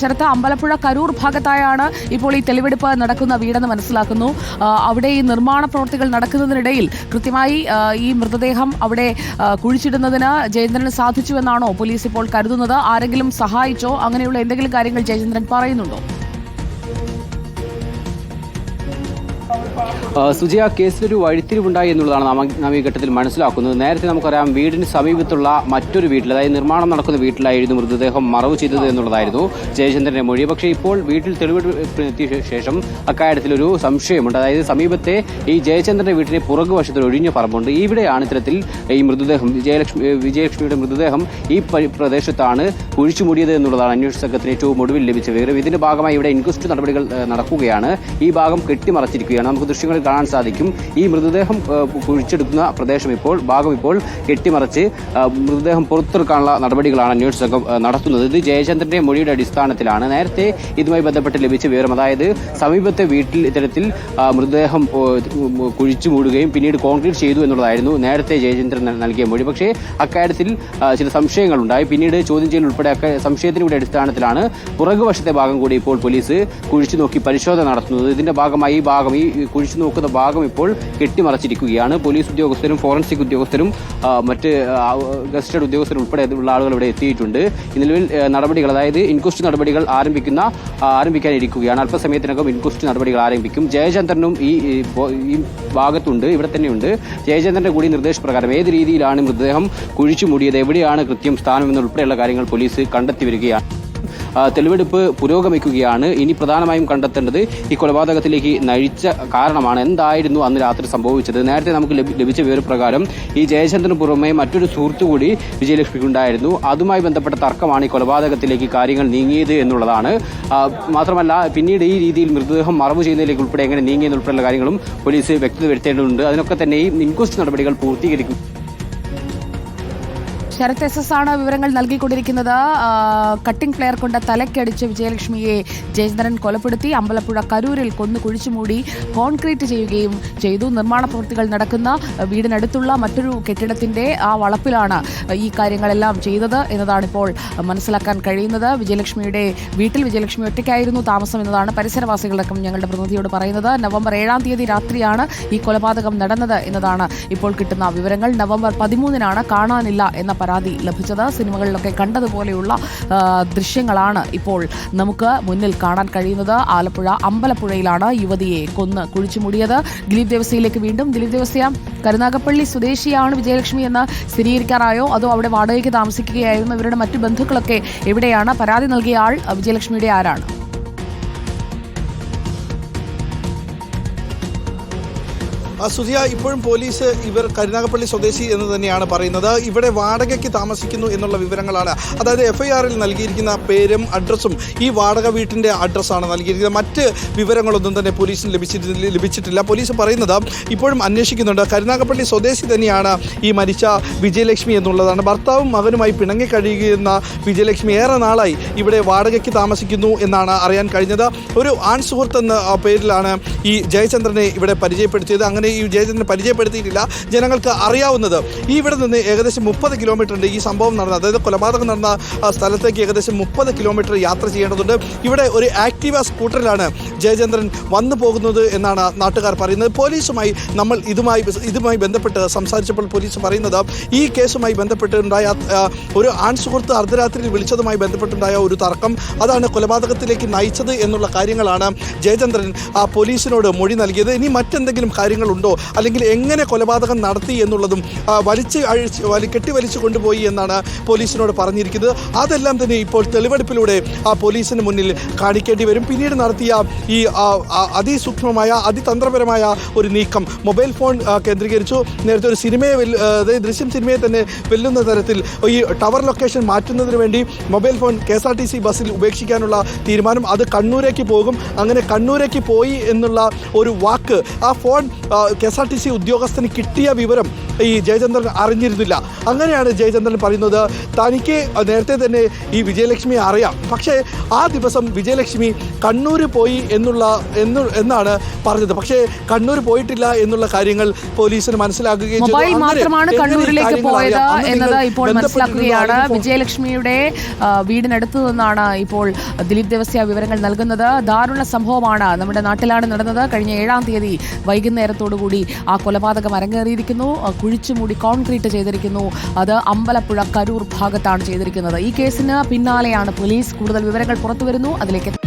ശരത്ത് അമ്പലപ്പുഴ കരൂർ ഭാഗത്തായാണ് ഇപ്പോൾ ഈ തെളിവെടുപ്പ് നടക്കുന്ന വീടെന്ന് മനസ്സിലാക്കുന്നു. അവിടെ ഈ നിർമ്മാണ പ്രവൃത്തികൾ നടക്കുന്നതിനിടയിൽ കൃത്യമായി ഈ മൃതദേഹം അവിടെ കുഴിച്ചിടുന്നതിന് ജയചന്ദ്രന് സാധിച്ചുവെന്നാണോ പോലീസ് ഇപ്പോൾ കരുതുന്നത്? ആരെങ്കിലും സഹായിച്ചോ? അങ്ങനെയുള്ള എന്തെങ്കിലും കാര്യങ്ങൾ ജയചന്ദ്രൻ പറയുന്നുണ്ടോ? സുജയ കേസിലൊരു വഴിത്തിരിവുണ്ടായി എന്നുള്ളതാണ് നാം ഈ ഘട്ടത്തിൽ മനസ്സിലാക്കുന്നത്. നേരത്തെ നമുക്കറിയാം വീടിന് സമീപത്തുള്ള മറ്റൊരു വീട്ടിൽ അതായത് നിർമ്മാണം നടക്കുന്ന വീട്ടിലായിരുന്നു മൃതദേഹം മറവ് ചെയ്തത് എന്നുള്ളതായിരുന്നു ജയചന്ദ്രന്റെ മൊഴി. പക്ഷേ ഇപ്പോൾ വീട്ടിൽ തെളിവെടുപ്പിനെത്തിയ ശേഷം അക്കാര്യത്തിൽ ഒരു സംശയമുണ്ട്. അതായത് സമീപത്തെ ഈ ജയചന്ദ്രന്റെ വീട്ടിന് പുറകുവശത്ത് ഒരു ഒഴിഞ്ഞ പറമ്പുണ്ട്. ഇവിടെയാണ് ഇത്തരത്തിൽ ഈ മൃതദേഹം വിജയലക്ഷ്മി വിജയലക്ഷ്മിയുടെ മൃതദേഹം ഈ പ്രദേശത്താണ് കുഴിച്ചു മൂടിയത് എന്നുള്ളതാണ് അന്വേഷണ സംഘത്തിന് ഏറ്റവും ഒടുവിൽ ലഭിച്ച വിവരം. ഇതിന്റെ ഭാഗമായി ഇവിടെ ഇൻക്വസ്റ്റ് നടപടികൾ നടക്കുകയാണ്. ഈ ഭാഗം കെട്ടിമറച്ചിരിക്കുകയാണ്. നമുക്ക് ദൃശ്യങ്ങളിൽ കാണാൻ സാധിക്കും. ഈ മൃതദേഹം കുഴിച്ചെടുക്കുന്ന പ്രദേശം ഇപ്പോൾ ഭാഗം ഇപ്പോൾ കെട്ടിമറച്ച് മൃതദേഹം പുറത്തെടുക്കാനുള്ള നടപടികളാണ് അന്വേഷണ സംഘം നടത്തുന്നത്. ഇത് ജയചന്ദ്രന്റെ മൊഴിയുടെ അടിസ്ഥാനത്തിലാണ്. നേരത്തെ ഇതുമായി ബന്ധപ്പെട്ട് ലഭിച്ച വിവരം അതായത് സമീപത്തെ വീട്ടിൽ ഇത്തരത്തിൽ മൃതദേഹം കുഴിച്ചു മൂടുകയും പിന്നീട് കോൺക്രീറ്റ് ചെയ്തു എന്നുള്ളതായിരുന്നു നേരത്തെ ജയചന്ദ്രൻ നൽകിയ മൊഴി. പക്ഷേ അക്കാര്യത്തിൽ ചില സംശയങ്ങളുണ്ടായി. പിന്നീട് ചോദ്യം ചെയ്യൽ ഉൾപ്പെടെ സംശയത്തിന്റെ കൂടി അടിസ്ഥാനത്തിലാണ്. പുറകുവശത്തെ ഭാഗം കൂടി ഇപ്പോൾ പോലീസ് കുഴിച്ചു നോക്കി പരിശോധന നടത്തുന്നത്. ഇതിന്റെ ഭാഗമായി ഈ ഭാഗം ഈ കുഴിച്ചു നോക്കുന്ന ഭാഗം ഇപ്പോൾ കെട്ടിമറച്ചിരിക്കുകയാണ്. പോലീസ് ഉദ്യോഗസ്ഥരും ഫോറൻസിക് ഉദ്യോഗസ്ഥരും മറ്റ് ഗസ്റ്റഡ് ഉദ്യോഗസ്ഥരും ഉൾപ്പെടെ ഉള്ള ആളുകൾ ഇവിടെ എത്തിയിട്ടുണ്ട്. നിലവിൽ നടപടികൾ അതായത് ഇൻക്വസ്റ്റ് നടപടികൾ ആരംഭിക്കുന്ന ആരംഭിക്കാനിരിക്കുകയാണ്. അല്പസമയത്തിനകം ഇൻക്വസ്റ്റ് നടപടികൾ ആരംഭിക്കും. ജയചന്ദ്രനും ഈ ഈ ഭാഗത്തുണ്ട് ഇവിടെ തന്നെയുണ്ട്. ജയചന്ദ്രന്റെ കൂടി നിർദ്ദേശപ്രകാരം ഏത് രീതിയിലാണ് മൃതദേഹം കുഴിച്ചു മൂടിയത് എവിടെയാണ് കൃത്യം സ്ഥാനം എന്നുൾപ്പെടെയുള്ള കാര്യങ്ങൾ പോലീസ് കണ്ടെത്തി വരികയാണ്. തെളിവെടുപ്പ് പുരോഗമിക്കുകയാണ്. ഇനി പ്രധാനമായും കണ്ടെത്തേണ്ടത് ഈ കൊലപാതകത്തിലേക്ക് നയിച്ച കാരണമാണ്. എന്തായിരുന്നു അന്ന് രാത്രി സംഭവിച്ചത്? നേരത്തെ നമുക്ക് ലഭിച്ച വിവരപ്രകാരം ഈ ജയചന്ദ്രന് പുറമെ മറ്റൊരു സുഹൃത്തു കൂടി വിജയലക്ഷ്മിക്ക് ഉണ്ടായിരുന്നു. അതുമായി ബന്ധപ്പെട്ട തർക്കമാണ് ഈ കൊലപാതകത്തിലേക്ക് കാര്യങ്ങൾ നീങ്ങിയത് എന്നുള്ളതാണ്. മാത്രമല്ല പിന്നീട് ഈ രീതിയിൽ മൃതദേഹം മറവ് ചെയ്യുന്നതിലേക്ക് ഉൾപ്പെടെ എങ്ങനെ നീങ്ങിയെന്നുൾപ്പെടെയുള്ള കാര്യങ്ങളും പോലീസ് വ്യക്തത വരുത്തേണ്ടതുണ്ട്. അതിനൊക്കെ തന്നെ ഈ ഇൻക്വസ്റ്റ് നടപടികൾ പൂർത്തീകരിക്കും. ശരത് എസ് എസ് ആണ് വിവരങ്ങൾ നൽകിക്കൊണ്ടിരിക്കുന്നത്. കട്ടിംഗ് പ്ലെയർ കൊണ്ട് തലക്കടിച്ച് വിജയലക്ഷ്മിയെ ജയചന്ദ്രൻ കൊലപ്പെടുത്തി. അമ്പലപ്പുഴ കരൂരിൽ കൊന്നു കുഴിച്ചുമൂടി കോൺക്രീറ്റ് ചെയ്യുകയും ചെയ്തു. നിർമ്മാണ പ്രവൃത്തികൾ നടക്കുന്ന വീടിനടുത്തുള്ള മറ്റൊരു കെട്ടിടത്തിന്റെ ആ വളപ്പിലാണ് ഈ കാര്യങ്ങളെല്ലാം ചെയ്തത് എന്നതാണ് ഇപ്പോൾ മനസ്സിലാക്കാൻ കഴിയുന്നത്. വിജയലക്ഷ്മിയുടെ വീട്ടിൽ വിജയലക്ഷ്മി ഒറ്റയ്ക്കായിരുന്നു താമസം എന്നതാണ് പരിസരവാസികളടക്കം ഞങ്ങളുടെ പ്രതിനിധിയോട് പറയുന്നത്. നവംബർ ഏഴാം തീയതി രാത്രിയാണ് ഈ കൊലപാതകം നടന്നത് എന്നതാണ് ഇപ്പോൾ കിട്ടുന്ന വിവരങ്ങൾ. നവംബർ പതിമൂന്നിനാണ് കാണാനില്ല എന്ന പരാതി. ലഭിച്ചത്. സിനിമകളിലൊക്കെ കണ്ടതുപോലെയുള്ള ദൃശ്യങ്ങളാണ് ഇപ്പോൾ നമുക്ക് മുന്നിൽ കാണാൻ കഴിയുന്നത്. ആലപ്പുഴ അമ്പലപ്പുഴയിലാണ് യുവതിയെ കൊന്ന് കുഴിച്ചുമൂടിയത്. ദിലീപ് ദേവസ്യയിലേക്ക് വീണ്ടും. ദിലീപ് ദേവസ്യ കരുനാഗപ്പള്ളി സ്വദേശിയാണ് വിജയലക്ഷ്മി എന്ന് സ്ഥിരീകരിക്കാറായോ? അതോ അവിടെ വാടകയ്ക്ക് താമസിക്കുകയായിരുന്നു? ഇവരുടെ മറ്റു ബന്ധുക്കളൊക്കെ എവിടെയാണ്? പരാതി നൽകിയ ആൾ വിജയലക്ഷ്മിയുടെ ആരാണ്? സുധിയ ഇപ്പോഴും പോലീസ് ഇവർ കരുനാഗപ്പള്ളി സ്വദേശി എന്ന് തന്നെയാണ് പറയുന്നത്. ഇവിടെ വാടകയ്ക്ക് താമസിക്കുന്നു എന്നുള്ള വിവരങ്ങളാണ്. അതായത് എഫ്ഐആറിൽ നൽകിയിരിക്കുന്ന പേരും അഡ്രസ്സും ഈ വാടക വീട്ടിന്റെ അഡ്രസ്സാണ് നൽകിയിരിക്കുന്നത്. മറ്റ് വിവരങ്ങളൊന്നും തന്നെ പോലീസിന് ലഭിച്ചിട്ടില്ല ലഭിച്ചിട്ടില്ല. പോലീസ് പറയുന്നത് ഇപ്പോഴും അന്വേഷിക്കുന്നുണ്ട്. കരുനാഗപ്പള്ളി സ്വദേശി തന്നെയാണ് ഈ മരിച്ച വിജയലക്ഷ്മി എന്നുള്ളതാണ്. ഭർത്താവും മകനുമായി പിണങ്ങി കഴിയുന്ന വിജയലക്ഷ്മി ഏറെ നാളായി ഇവിടെ വാടകയ്ക്ക് താമസിക്കുന്നു എന്നാണ് അറിയാൻ കഴിഞ്ഞത്. ഒരു ആൺ സുഹൃത്ത് എന്ന പേരിലാണ് ഈ ജയചന്ദ്രനെ ഇവിടെ പരിചയപ്പെടുത്തിയത്. അങ്ങനെ ഈ ജയചന്ദ്രനെ പരിചയപ്പെടുത്തിയിട്ടില്ല. ജനങ്ങൾക്ക് അറിയാവുന്നത് ഈ ഇവിടെ നിന്ന് ഏകദേശം മുപ്പത് കിലോമീറ്റർ ഉണ്ട് ഈ സംഭവം നടന്ന അതായത് കൊലപാതകം നടന്ന സ്ഥലത്തേക്ക് ഏകദേശം മുപ്പത് കിലോമീറ്റർ യാത്ര ചെയ്യേണ്ടതുണ്ട്. ഇവിടെ ഒരു ആക്റ്റീവ സ്കൂട്ടറിലാണ് ജയചന്ദ്രൻ വന്നു പോകുന്നത് എന്നാണ് നാട്ടുകാർ പറയുന്നത്. പോലീസുമായി നമ്മൾ ഇതുമായി ഇതുമായി ബന്ധപ്പെട്ട് സംസാരിച്ചപ്പോൾ പോലീസ് പറയുന്നത് ഈ കേസുമായി ബന്ധപ്പെട്ടുണ്ടായ ഒരു ആൺ സുഹൃത്ത് അർദ്ധരാത്രിയിൽ വിളിച്ചതുമായി ബന്ധപ്പെട്ടുണ്ടായ ഒരു തർക്കം അതാണ് കൊലപാതകത്തിലേക്ക് നയിച്ചത് എന്നുള്ള കാര്യങ്ങളാണ് ജയചന്ദ്രൻ ആ പോലീസിനോട് മൊഴി നൽകിയത്. ഇനി മറ്റെന്തെങ്കിലും കാര്യങ്ങളുണ്ടോ അല്ലെങ്കിൽ എങ്ങനെ കൊലപാതകം നടത്തി എന്നുള്ളതും വലിച്ച് അഴിച്ച് വലി കെട്ടി വലിച്ചു കൊണ്ടുപോയി എന്നാണ് പോലീസിനോട് പറഞ്ഞിരിക്കുന്നത്. അതെല്ലാം തന്നെ ഇപ്പോൾ തെളിവെടുപ്പിലൂടെ ആ പോലീസിന് മുന്നിൽ കാണിക്കേണ്ടി വരും. പിന്നീട് നടത്തിയ ഈ അതിസൂക്ഷ്മമായ അതിതന്ത്രപരമായ ഒരു നീക്കം മൊബൈൽ ഫോൺ കേന്ദ്രീകരിച്ചു. നേരത്തെ ഒരു സിനിമയെ ദൃശ്യം സിനിമയെ തന്നെ വെല്ലുന്ന തരത്തിൽ ഈ ടവർ ലൊക്കേഷൻ മാറ്റുന്നതിന് വേണ്ടി mobile phone K S R T C ബസ്സിൽ ഉപേക്ഷിക്കാനുള്ള തീരുമാനം അത് കണ്ണൂരേക്ക് പോകും. അങ്ങനെ കണ്ണൂരേക്ക് പോയി എന്നുള്ള ഒരു വാക്ക് ആ phone K S R T C ഉദ്യോഗസ്ഥന് കിട്ടിയ വിവരം ഈ ജയചന്ദ്രൻ അറിഞ്ഞിരുന്നില്ല. അങ്ങനെയാണ് ജയചന്ദ്രൻ പറയുന്നത്. തനിക്ക് നേരത്തെ തന്നെ ഈ വിജയലക്ഷ്മിയെ അറിയാം. പക്ഷേ ആ ദിവസം വിജയലക്ഷ്മി കണ്ണൂർ പോയി എന്നുള്ള എന്ന് എന്നാണ് പറഞ്ഞത്. പക്ഷേ കണ്ണൂർ പോയിട്ടില്ല എന്നുള്ള കാര്യങ്ങൾ പോലീസിന് മനസ്സിലാക്കുകയും ചെയ്തു. മാത്രമാണ് കണ്ണൂരിലേക്ക് കാര്യങ്ങൾ പോയത് എന്നത് ഇപ്പോൾ? മനസ്സിലാക്കുകയാണ്. വിജയലക്ഷ്മിയുടെ വീടിനടുത്ത് നിന്നാണ് ഇപ്പോൾ ദിലീപ് ദേവസ്യ വിവരങ്ങൾ നൽകുന്നത്. ദാരുണ സംഭവമാണ് നമ്മുടെ നാട്ടിലാണ് നടന്നത്. കഴിഞ്ഞ ഏഴാം തീയതി വൈകുന്നേരത്തോടുകൂടി ആ കൊലപാതകം അരങ്ങേറിയിരിക്കുന്നു. കുഴിച്ചുമൂടി കോൺക്രീറ്റ് ചെയ്തിരിക്കുന്നു. അത് അമ്പലപ്പുഴ കരൂർ ഭാഗത്താണ് ചെയ്തിരിക്കുന്നത്. ഈ കേസിന് പിന്നാലെയാണ് പോലീസ് കൂടുതൽ വിവരങ്ങൾ പുറത്തുവരുന്നു. അതിലേക്ക്